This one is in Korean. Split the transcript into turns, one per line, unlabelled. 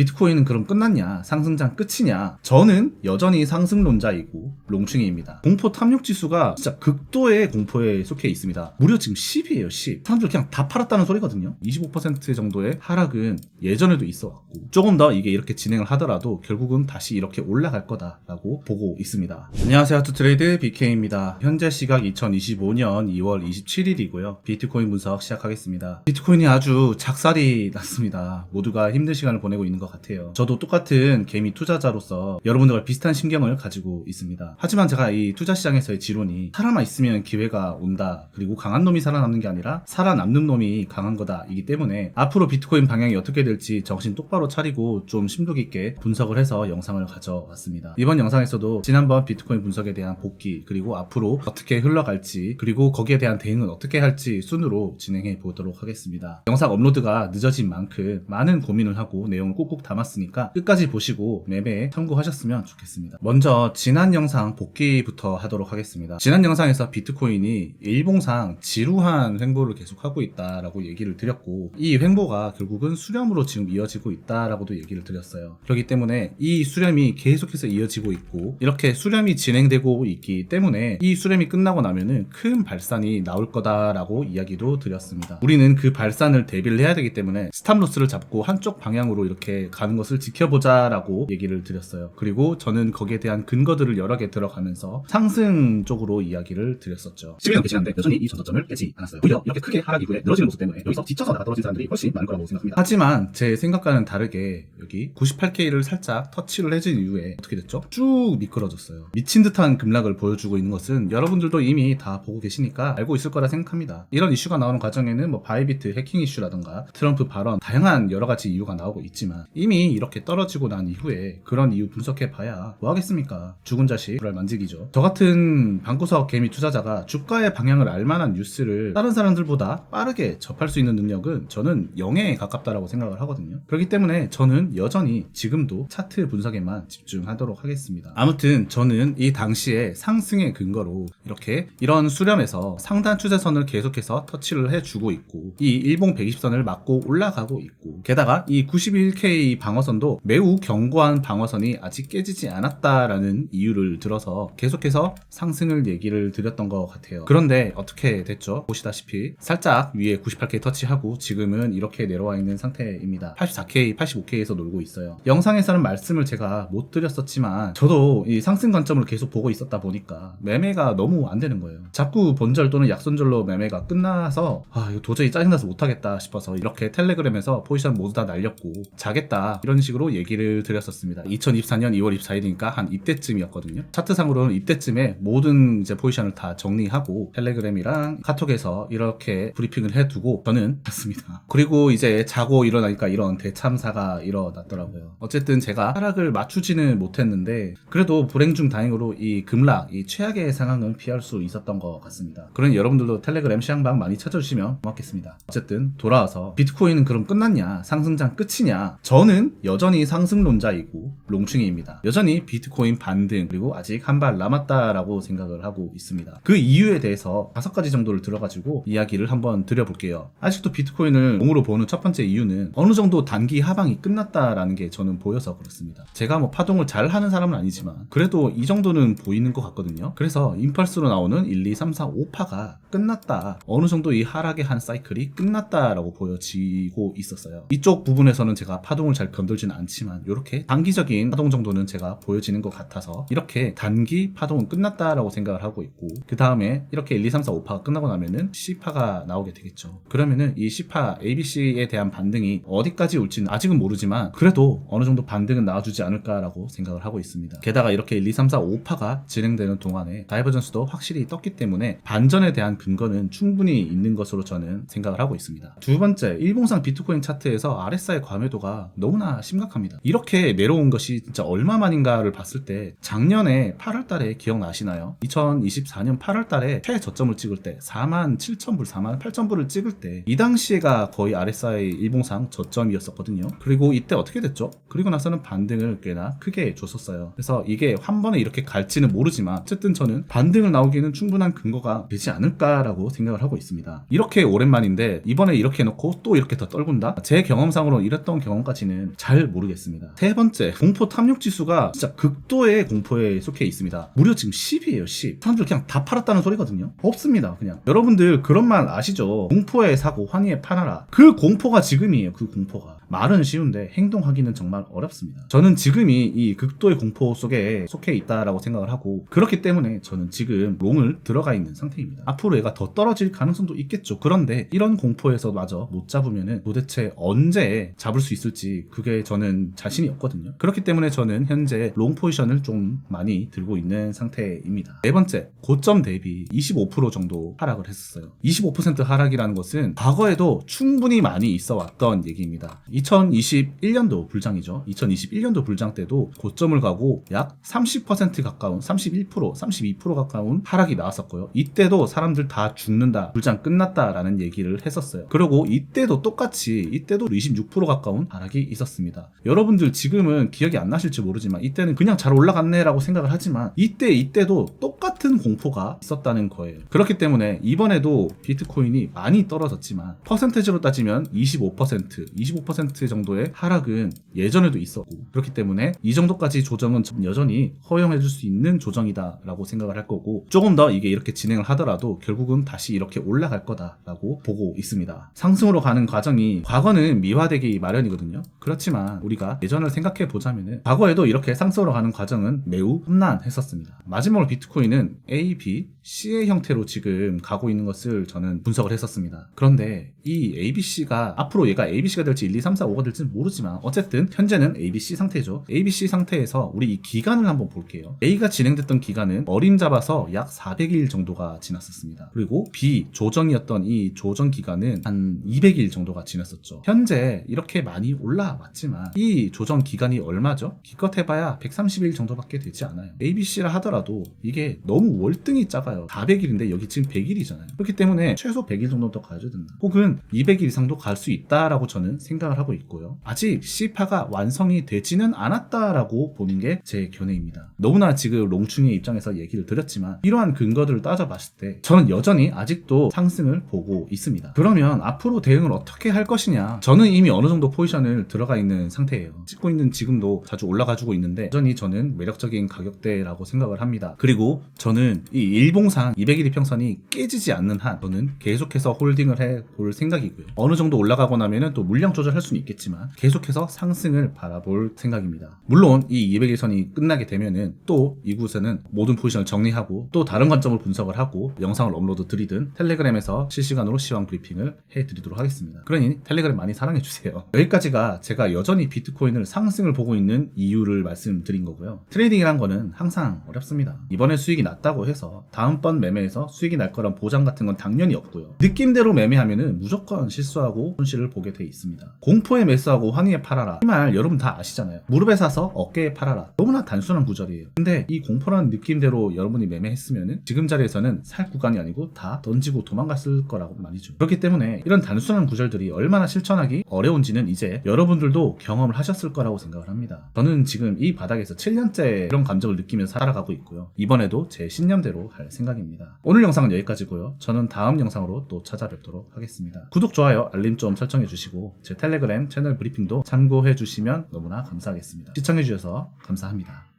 비트코인은 그럼 끝났냐? 상승장 끝이냐? 저는 여전히 상승론자이고 롱충이입니다. 공포 탐욕 지수가 진짜 극도의 공포에 속해 있습니다. 무려 지금 10이에요, 10. 사람들 그냥 다 팔았다는 소리거든요. 25% 정도의 하락은 예전에도 있어 왔고 조금 더 이게 이렇게 진행을 하더라도 결국은 다시 이렇게 올라갈 거다라고 보고 있습니다. 안녕하세요, 투트레이드 BK입니다. 현재 시각 2025년 2월 27일이고요. 비트코인 분석 시작하겠습니다. 비트코인이 아주 작살이 났습니다. 모두가 힘든 시간을 보내고 있는 것 같아요. 저도 똑같은 개미 투자자로서 여러분들과 비슷한 심경을 가지고 있습니다. 하지만 제가 이 투자 시장에서의 지론이 살아만 있으면 기회가 온다. 그리고 강한 놈이 살아남는 게 아니라 살아남는 놈이 강한 거다. 이기 때문에 앞으로 비트코인 방향이 어떻게 될지 정신 똑바로 차리고 좀 심도 깊게 분석을 해서 영상을 가져왔습니다. 이번 영상에서도 지난번 비트코인 분석에 대한 복귀 그리고 앞으로 어떻게 흘러갈지 그리고 거기에 대한 대응은 어떻게 할지 순으로 진행해 보도록 하겠습니다. 영상 업로드가 늦어진 만큼 많은 고민을 하고 내용을 꾹꾹 담았으니까 끝까지 보시고 매매에 참고하셨으면 좋겠습니다. 먼저 지난 영상 복귀부터 하도록 하겠습니다. 지난 영상에서 비트코인이 일봉상 지루한 횡보를 계속하고 있다라고 얘기를 드렸고 이 횡보가 결국은 수렴으로 지금 이어지고 있다라고도 얘기를 드렸어요. 그렇기 때문에 이 수렴이 계속해서 이어지고 있고 이렇게 수렴이 진행되고 있기 때문에 이 수렴이 끝나고 나면은 큰 발산이 나올 거다라고 이야기도 드렸습니다. 우리는 그 발산을 대비를 해야 되기 때문에 스탑로스를 잡고 한쪽 방향으로 이렇게 가는 것을 지켜보자라고 얘기를 드렸어요. 그리고 저는 거기에 대한 근거들을 여러 개 들어가면서 상승 쪽으로 이야기를 드렸었죠.
10일 넘게 지났는데 여전히 이 전저점을 깨지 않았어요. 오히려 이렇게 크게 하락 이후에 늘어지는 모습 때문에 여기서 지쳐서 나가 떨어진 사람들이 훨씬 많을 거라고 생각합니다.
하지만 제 생각과는 다르게 여기 98K를 살짝 터치를 해준 이후에 어떻게 됐죠? 쭉 미끄러졌어요. 미친 듯한 급락을 보여주고 있는 것은 여러분들도 이미 다 보고 계시니까 알고 있을 거라 생각합니다. 이런 이슈가 나오는 과정에는 뭐 바이비트 해킹 이슈라던가 트럼프 발언 다양한 여러 가지 이유가 나오고 있지만 이미 이렇게 떨어지고 난 이후에 그런 이유 분석해 봐야 뭐 하겠습니까? 죽은 자식 불알 만지기죠. 저 같은 방구석 개미 투자자가 주가의 방향을 알 만한 뉴스를 다른 사람들보다 빠르게 접할 수 있는 능력은 저는 0에 가깝다라고 생각을 하거든요. 그렇기 때문에 저는 여전히 지금도 차트 분석에만 집중하도록 하겠습니다. 아무튼 저는 이 당시에 상승의 근거로 이렇게 이런 수렴에서 상단 추세선을 계속해서 터치를 해주고 있고 이 일봉 120선을 맞고 올라가고 있고 게다가 이 91K 방어선도 매우 견고한 방어선이 아직 깨지지 않았다라는 이유를 들어서 계속해서 상승을 얘기를 드렸던 것 같아요. 그런데 어떻게 됐죠? 보시다시피 살짝 위에 98K 터치하고 지금은 이렇게 내려와 있는 상태입니다. 84K, 85K에서 놀고 있어요. 영상에서는 말씀을 제가 못 드렸었지만 저도 이 상승 관점을 계속 보고 있었다 보니까 매매가 너무 안 되는 거예요. 자꾸 본절 또는 약손절로 매매가 끝나서 아 이거 도저히 짜증나서 못하겠다 싶어서 이렇게 텔레그램에서 포지션 모두 다 날렸고 자겠 다 이런 식으로 얘기를 드렸었습니다. 2024년 2월 24일이니까 한 이때쯤이었거든요. 차트상으로는 이때쯤에 모든 이제 포지션을 다 정리하고 텔레그램이랑 카톡에서 이렇게 브리핑을 해두고 저는 잤습니다. 그리고 이제 자고 일어나니까 이런 대참사가 일어났더라고요. 어쨌든 제가 하락을 맞추지는 못했는데 그래도 불행 중 다행으로 이 급락, 이 최악의 상황은 피할 수 있었던 것 같습니다. 그러니 여러분들도 텔레그램 시향방 많이 찾아주시면 고맙겠습니다. 어쨌든 돌아와서 비트코인은 그럼 끝났냐? 상승장 끝이냐? 저는 여전히 상승론자이고 롱충이입니다. 여전히 비트코인 반등 그리고 아직 한 발 남았다라고 생각을 하고 있습니다. 그 이유에 대해서 다섯 가지 정도를 들어가지고 이야기를 한번 드려볼게요. 아직도 비트코인을 공으로 보는 첫 번째 이유는 어느 정도 단기 하방이 끝났다라는 게 저는 보여서 그렇습니다. 제가 뭐 파동을 잘 하는 사람은 아니지만 그래도 이 정도는 보이는 것 같거든요. 그래서 임펄스로 나오는 1, 2, 3, 4, 5파가 끝났다. 어느 정도 이 하락의 한 사이클이 끝났다라고 보여지고 있었어요. 이쪽 부분에서는 제가 파동 을잘 견돌지는 않지만 이렇게 단기적인 파동 정도는 제가 보여지는 것 같아서 이렇게 단기 파동은 끝났다라고 생각을 하고 있고 그 다음에 이렇게 1, 2, 3, 4, 5파가 끝나고 나면은 C파가 나오게 되겠죠. 그러면은 이 C파 ABC에 대한 반등이 어디까지 올지는 아직은 모르지만 그래도 어느 정도 반등은 나와주지 않을까라고 생각을 하고 있습니다. 게다가 이렇게 1, 2, 3, 4, 5파가 진행되는 동안에 다이버전스도 확실히 떴기 때문에 반전에 대한 근거는 충분히 있는 것으로 저는 생각을 하고 있습니다. 두 번째, 일봉상 비트코인 차트에서 RSI 과매도가 너무나 심각합니다. 이렇게 내려온 것이 진짜 얼마만인가를 봤을 때 작년에 8월 달에 기억나시나요? 2024년 8월 달에 최저점을 찍을 때 4만 7천 불, 4만 8천 불을 찍을 때 이 당시에가 거의 RSI 일봉상 저점이었었거든요. 그리고 이때 어떻게 됐죠? 그리고 나서는 반등을 꽤나 크게 줬었어요. 그래서 이게 한 번에 이렇게 갈지는 모르지만 어쨌든 저는 반등을 나오기에는 충분한 근거가 되지 않을까라고 생각을 하고 있습니다. 이렇게 오랜만인데 이번에 이렇게 해놓고 또 이렇게 더 떨군다? 제 경험상으로 이랬던 경험까지 는 잘 모르겠습니다. 세 번째, 공포 탐욕 지수가 진짜 극도의 공포에 속해 있습니다. 무려 지금 10이에요, 10. 사람들 그냥 다 팔았다는 소리거든요. 없습니다, 그냥. 여러분들 그런 말 아시죠? 공포에 사고 환희에 팔아라. 그 공포가 지금이에요, 그 공포가. 말은 쉬운데 행동하기는 정말 어렵습니다. 저는 지금이 이 극도의 공포 속에 속해 있다라고 생각을 하고 그렇기 때문에 저는 지금 롱을 들어가 있는 상태입니다. 앞으로 얘가 더 떨어질 가능성도 있겠죠. 그런데 이런 공포에서 마저 못 잡으면은 도대체 언제 잡을 수 있을지 그게 저는 자신이 없거든요. 그렇기 때문에 저는 현재 롱 포지션을 좀 많이 들고 있는 상태입니다. 네 번째, 고점 대비 25% 정도 하락을 했었어요. 25% 하락이라는 것은 과거에도 충분히 많이 있어 왔던 얘기입니다. 2021년도 불장이죠. 2021년도 불장 때도 고점을 가고 약 30% 가까운 31%, 32% 가까운 하락이 나왔었고요. 이때도 사람들 다 죽는다, 불장 끝났다라는 얘기를 했었어요. 그리고 이때도 똑같이 이때도 26% 가까운 하락이 있었습니다. 여러분들 지금은 기억이 안 나실지 모르지만 이때는 그냥 잘 올라갔네라고 생각을 하지만 이때 이때도 똑같은 공포가 있었다는 거예요. 그렇기 때문에 이번에도 비트코인이 많이 떨어졌지만 퍼센테지로 따지면 25%, 25% 정도의 하락은 예전에도 있었고 그렇기 때문에 이 정도까지 조정은 좀 여전히 허용해줄 수 있는 조정이다라고 생각을 할 거고 조금 더 이게 이렇게 진행을 하더라도 결국은 다시 이렇게 올라갈 거다라고 보고 있습니다. 상승으로 가는 과정이 과거는 미화되기 마련이거든요. 그렇지만 우리가 예전을 생각해 보자면은 과거에도 이렇게 상승으로 가는 과정은 매우 험난했었습니다. 마지막으로 비트코인은 A, B, C의 형태로 지금 가고 있는 것을 저는 분석을 했었습니다. 그런데 이 ABC가 앞으로 얘가 ABC가 될지 1, 2, 3, 4, 5가 될지는 모르지만 어쨌든 현재는 ABC 상태죠. ABC 상태에서 우리 이 기간을 한번 볼게요. A가 진행됐던 기간은 어림 잡아서 약 400일 정도가 지났었습니다. 그리고 B 조정이었던 이 조정 기간은 한 200일 정도가 지났었죠. 현재 이렇게 많이 올라왔지만 이 조정 기간이 얼마죠? 기껏 해봐야 130일 정도밖에 되지 않아요. ABC라 하더라도 이게 너무 월등히 작아요. 400일인데 여기 지금 100일이잖아요. 그렇기 때문에 최소 100일 정도 더 가야죠 된다. 혹은 200일 이상도 갈 수 있다라고 저는 생각을 하고 있고요. 아직 C파가 완성이 되지는 않았다라고 보는 게 제 견해입니다. 너무나 지금 롱충의 입장에서 얘기를 드렸지만 이러한 근거들을 따져봤을 때 저는 여전히 아직도 상승을 보고 있습니다. 그러면 앞으로 대응을 어떻게 할 것이냐? 저는 이미 어느 정도 포지션을 들어가 있는 상태예요. 찍고 있는 지금도 자주 올라가지고 있는데 여전히 저는 매력적인 가격대라고 생각을 합니다. 그리고 저는 이 일봉상 200일 이평선이 깨지지 않는 한 저는 계속해서 홀딩을 해 볼 생각이고요. 어느 정도 올라가고 나면은 또 물량 조절할 수는 있겠지만 계속해서 상승을 바라볼 생각입니다. 물론 이 200일선이 끝나게 되면은 또 이곳에는 모든 포지션을 정리하고 또 다른 관점을 분석을 하고 영상을 업로드 드리든 텔레그램에서 실시간으로 시황 브리핑을 해드리도록 하겠습니다. 그러니 텔레그램 많이 사랑해주세요. 여기까지가 제가 여전히 비트코인을 상승을 보고 있는 이유를 말씀드린 거고요. 트레이딩이란 거는 항상 어렵습니다. 이번에 수익이 났다고 해서 다음번 매매에서 수익이 날 거란 보장 같은 건 당연히 없고요. 느낌대로 매매하면은 무조건 실수하고 손실을 보게 돼 있습니다. 공 포에 매수하고 환희에 팔아라. 이 말 여러분 다 아시잖아요. 무릎에 사서 어깨에 팔아라. 너무나 단순한 구절이에요. 근데 이 공포라는 느낌대로 여러분이 매매했으면은 지금 자리에서는 살 구간이 아니고 다 던지고 도망갔을 거라고 말이죠. 그렇기 때문에 이런 단순한 구절들이 얼마나 실천하기 어려운지는 이제 여러분들도 경험을 하셨을 거라고 생각을 합니다. 저는 지금 이 바닥에서 7년째 이런 감정을 느끼면서 살아가고 있고요. 이번에도 제 신념대로 할 생각입니다. 오늘 영상은 여기까지고요. 저는 다음 영상으로 또 찾아뵙도록 하겠습니다. 구독, 좋아요, 알림 좀 설정해 주시고 제 텔레그램 채널 브리핑도 참고해 주시면 너무나 감사하겠습니다. 시청해 주셔서 감사합니다.